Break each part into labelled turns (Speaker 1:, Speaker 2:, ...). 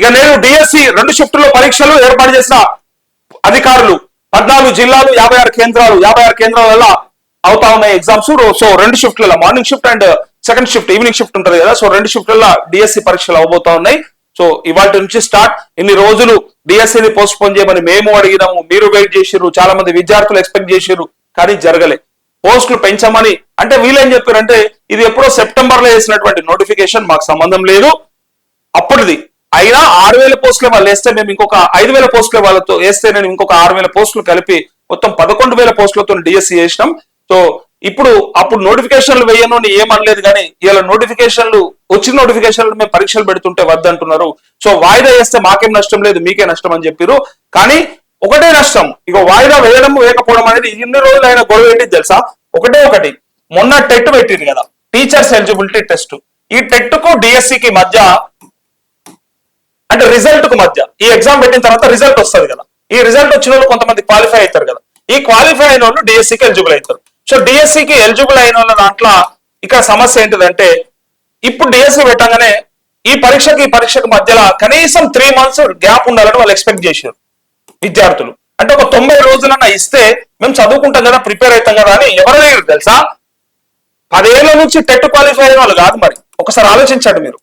Speaker 1: ఇక నేను డిఎస్సి రెండు షిఫ్టుల్లో పరీక్షలు ఏర్పాటు చేసిన అధికారులు. పద్నాలుగు జిల్లాలు యాభై ఆరు కేంద్రాలు. యాభై ఆరు కేంద్రాల వల్ల అవుతా ఉన్నాయి ఎగ్జామ్స్ సో రెండు షిఫ్ట్లలో morning shift and second shift evening shift ఉంటుంది కదా. సో రెండు షిఫ్ట్లలో డిఎస్సి పరీక్షలు అవబోతా ఉన్నాయి. సో ఇవాళ నుంచి స్టార్ట్. ఇన్ని రోజులు డిఎస్సిని పోస్ట్ పోన్ చేయమని మేము అడిగినాము. మీరు వెయిట్ చేసిర్రు. చాలా మంది విద్యార్థులు ఎక్స్పెక్ట్ చేసిర్రు. కానీ జరగలే. పోస్టులు పెంచమని అంటే వీళ్ళేం చెప్పారంటే ఇది ఎప్పుడో సెప్టెంబర్లో వేసినటువంటి నోటిఫికేషన్ మాకు సంబంధం లేదు. అప్పటిది అయినా ఆరు వేల పోస్టులు వాళ్ళు వేస్తే మేము ఇంకొక ఐదు వేల పోస్టులు వాళ్ళతో వేస్తే నేను ఇంకొక ఆరు వేల పోస్టులు కలిపి మొత్తం పదకొండు వేల పోస్టులతో డిఎస్సి చేసినాం. సో ఇప్పుడు అప్పుడు నోటిఫికేషన్లు వేయను అని ఏమనలేదు కానీ ఇలా నోటిఫికేషన్లు వచ్చిన నోటిఫికేషన్లు మేము పరీక్షలు పెడుతుంటే వద్దంటున్నారు. సో వాయిదా వేస్తే మాకేం నష్టం లేదు మీకే నష్టం అని చెప్పారు కానీ ఒకటే నష్టం ఇక వాయిదా వేయడం వేయకపోవడం అనేది ఇన్ని రోజులు అయిన గొడవ ఏంటి తెలుసా? ఒకటే ఒకటి మొన్న టెట్ పెట్టింది కదా టీచర్స్ ఎలిజిబిలిటీ టెస్ట్. ఈ టెట్కు డిఎస్సికి మధ్య అండ్ రిజల్ట్కు మధ్య. ఈ ఎగ్జామ్ పెట్టిన తర్వాత రిజల్ట్ వస్తుంది కదా. ఈ రిజల్ట్ వచ్చిన వాళ్ళు కొంతమంది క్వాలిఫై అవుతారు కదా. ఈ క్వాలిఫై అయిన వాళ్ళు డిఎస్సికి ఎలిజిబుల్ అవుతారు. సో డిఎస్సికి ఎలిజిబుల్ అయిన వాళ్ళ దాంట్లో ఇక్కడ సమస్య ఏంటిదంటే ఇప్పుడు డిఎస్సి పెట్టగానే ఈ పరీక్షకి ఈ పరీక్షకి మధ్యలో కనీసం త్రీ మంత్స్ గ్యాప్ ఉండాలని వాళ్ళు ఎక్స్పెక్ట్ చేశారు విద్యార్థులు. అంటే ఒక తొంభై రోజులన్నా ఇస్తే మేము చదువుకుంటాం కదా ప్రిపేర్ అవుతాం కదా అని ఎవరు తెలుసా? పదేళ్ళ నుంచి టెట్ క్వాలిఫై అయిన వాళ్ళు కాదు మరి. ఒకసారి ఆలోచించండి మీరు.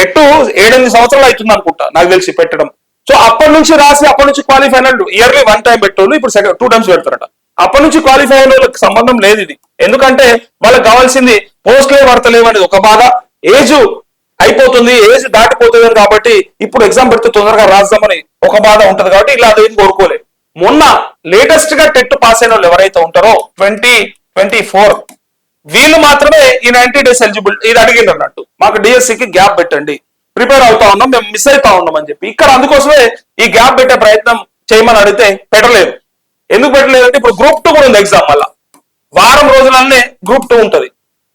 Speaker 1: పెట్టు ఏడెనిమిది సంవత్సరాలు అవుతుంది అనుకుంటా నాకు తెలిసి పెట్టడం. సో అప్పటి నుంచి రాసి అప్పటి నుంచి క్వాలిఫై అయిన ఇయర్లీ వన్ టైం పెట్టోళ్ళు ఇప్పుడు సెకండ్ టూ టైమ్స్ పెడతారట. అప్పటి నుంచి క్వాలిఫై అయిన వాళ్ళకి సంబంధం లేదు ఇది. ఎందుకంటే వాళ్ళకి కావాల్సింది పోస్ట్లే పడతలేవు అనేది ఒక బాధ. ఏజ్ అయిపోతుంది ఏజ్ దాటిపోతుంది కాబట్టి ఇప్పుడు ఎగ్జామ్ పెడితే తొందరగా రాద్దామని ఒక బాధ ఉంటది కాబట్టి ఇలా అదేం కోరుకోలేదు మొన్న లేటెస్ట్గా టెట్ పాస్ అయిన వాళ్ళు ఎవరైతే ఉంటారో ట్వంటీ ట్వంటీ ఫోర్ వీళ్ళు మాత్రమే ఈ నైన్టీ డేస్ ఎలిజిబుల్ ఇది అడిగింది అన్నట్టు. మాకు డిఎస్సికి కి గ్యాప్ పెట్టండి. ప్రిపేర్ అవుతా ఉన్నాం మేము మిస్ అవుతా ఉన్నాం అని చెప్పి. ఇక్కడ అందుకోసమే ఈ గ్యాప్ పెట్టే ప్రయత్నం చేయమని అడిగితే పెట్టలేదు. ఎందుకు పెట్టలేదు అంటే ఇప్పుడు గ్రూప్ టూ కూడా ఉంది ఎగ్జామ్ వల్ల. వారం రోజులనే గ్రూప్ టూ ఉంటది.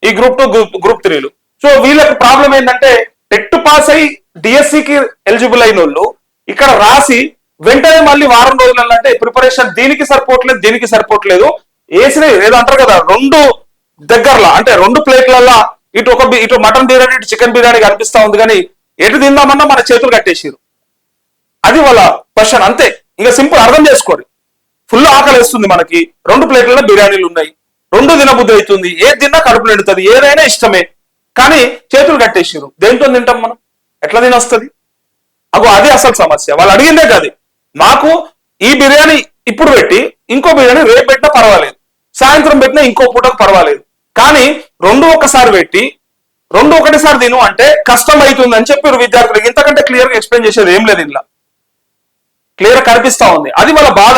Speaker 1: ఈ గ్రూప్ టూ గ్రూప్ గ్రూప్ త్రీలు సో వీళ్ళకి ప్రాబ్లం ఏంటంటే టెట్ పాస్ అయి డిఎస్సి కి ఎలిజిబుల్ అయిన వాళ్ళు ఇక్కడ రాసి వెంటనే మళ్ళీ వారం రోజులలో అంటే ప్రిపరేషన్ దీనికి సరిపోవట్లేదు దీనికి సరిపోవట్లేదు. వేసిన ఏదో అంటారు కదా రెండు దగ్గరలో అంటే రెండు ప్లేట్లలో ఇటు ఒక ఇటు మటన్ బిర్యానీ ఇటు చికెన్ బిర్యానీ కనిపిస్తా ఉంది కానీ ఎటు తిందామన్నా మన చేతులు కట్టేసారు అది వాళ్ళ క్వశ్చన్ అంతే. ఇంకా సింపుల్ అర్థం చేసుకోండి. ఫుల్ ఆకలి వేస్తుంది మనకి. రెండు ప్లేట్లలో బిర్యానీలు ఉన్నాయి. రెండు తినబుద్ధి అవుతుంది. ఏది తిన్నా కడుపు నిండుతుంది. ఏదైనా ఇష్టమే. కానీ చేతులు కట్టేసారు దేంతో తింటాం మనం? ఎట్లా తినొస్తుంది? అగో అదే అసలు సమస్య. వాళ్ళు అడిగిందే కాదు. మాకు ఈ బిర్యానీ ఇప్పుడు పెట్టి ఇంకో బిర్యానీ రేపు పెట్టినా పర్వాలేదు. సాయంత్రం పెట్టినా ఇంకో పూటకు పర్వాలేదు. కానీ రెండు ఒకసారి పెట్టి రెండు ఒకటిసారి తిను అంటే కష్టం అవుతుంది అని చెప్పారు విద్యార్థులకు ఇంతకంటే క్లియర్గా ఎక్స్ప్లెయిన్ చేసేది ఏం లేదు ఇలా క్లియర్ కనిపిస్తా ఉంది. అది వాళ్ళ బాధ.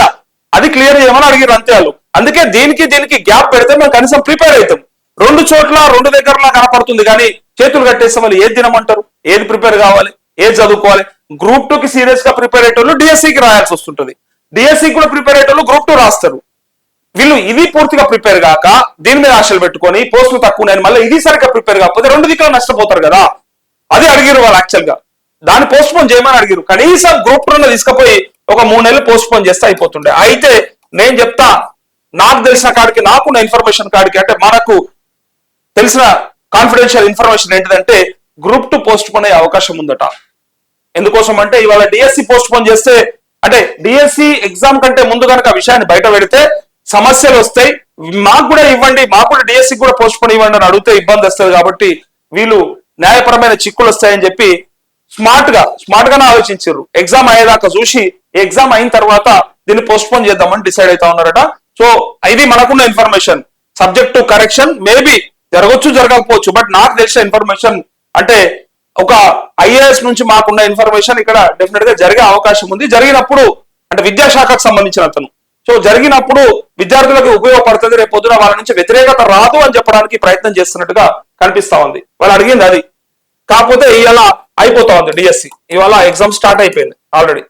Speaker 1: అది క్లియర్ చేయమని అడిగారు అంతే వాళ్ళు. అందుకే దీనికి దీనికి గ్యాప్ పెడితే మనం కనీసం ప్రిపేర్ అవుతాం. రెండు చోట్ల రెండు దగ్గరలా కనపడుతుంది కానీ చేతులు కట్టేస్తే వాళ్ళు ఏది తినమంటారు? ఏది ప్రిపేర్ కావాలి? ఏది చదువుకోవాలి? గ్రూప్ టూ కి సీరియస్గా ప్రిపేర్ అయ్యేటోళ్ళు డిఎస్సికి కి రాయాల్సి వస్తుంటది. డిఎస్సి కూడా ప్రిపేర్ అయ్యేటోళ్ళు గ్రూప్ టూ రాస్తారు. వీళ్ళు ఇది పూర్తిగా ప్రిపేర్ కాక దీని మీద ఆశలు పెట్టుకొని పోస్టులు తక్కువ నేను మళ్ళీ ఇది సరిగ్గా ప్రిపేర్ కాకపోతే రెండు దిక్కులు నష్టపోతారు కదా. అదే అడిగిరు వాళ్ళు యాక్చువల్గా. దాన్ని పోస్ట్ పోన్ చేయమని అడిగారు కనీసం గ్రూప్ టూ తీసుకుపోయి ఒక మూడు నెలలు పోస్ట్ పోన్ చేస్తే అయిపోతుండే. అయితే నేను చెప్తా నాకు తెలిసిన కాడికి నాకున్న ఇన్ఫర్మేషన్ కాడికి అంటే మనకు తెలిసిన కాన్ఫిడెన్షియల్ ఇన్ఫర్మేషన్ ఏంటిదంటే గ్రూప్ టు పోస్ట్ పోన్ అయ్యే అవకాశం ఉందట. ఎందుకోసం అంటే ఇవాళ డిఎస్సి పోస్ట్ పోన్ చేస్తే అంటే డిఎస్సి ఎగ్జామ్ కంటే ముందు కనుక విషయాన్ని బయట పెడితే సమస్యలు వస్తాయి. మాకు కూడా ఇవ్వండి మాకు కూడా డిఎస్సి కూడా పోస్ట్ పోన్ ఇవ్వండి అని అడిగితే ఇబ్బంది వస్తుంది కాబట్టి వీళ్ళు న్యాయపరమైన చిక్కులు వస్తాయని చెప్పి స్మార్ట్గా స్మార్ట్ గానే ఆలోచించారు. ఎగ్జామ్ అయ్యేదాకా చూసి ఎగ్జామ్ అయిన తర్వాత దీన్ని పోస్ట్ పోన్ చేద్దామని డిసైడ్ అవుతా ఉన్నారట. సో ఇది మనకున్న information subject to correction maybe జరగచ్చు జరగకపోవచ్చు బట్ నాకు తెలిసిన ఇన్ఫర్మేషన్ అంటే ఒక ఐఏఎస్ నుంచి మాకున్న ఇన్ఫర్మేషన్ ఇక్కడ డెఫినెట్గా జరిగే అవకాశం ఉంది. జరిగినప్పుడు అంటే విద్యాశాఖకు సంబంధించిన అతను సో జరిగినప్పుడు విద్యార్థులకు ఉపయోగపడుతుంది రేపు పొద్దున వాళ్ళ నుంచి వ్యతిరేకత రాదు అని చెప్పడానికి ప్రయత్నం చేస్తున్నట్టుగా కనిపిస్తా ఉంది. వాళ్ళు అడిగింది అది. కాకపోతే ఇవాళ అయిపోతా ఉంది డిఎస్సి ఇవాళ ఎగ్జామ్ స్టార్ట్ అయిపోయింది ఆల్రెడీ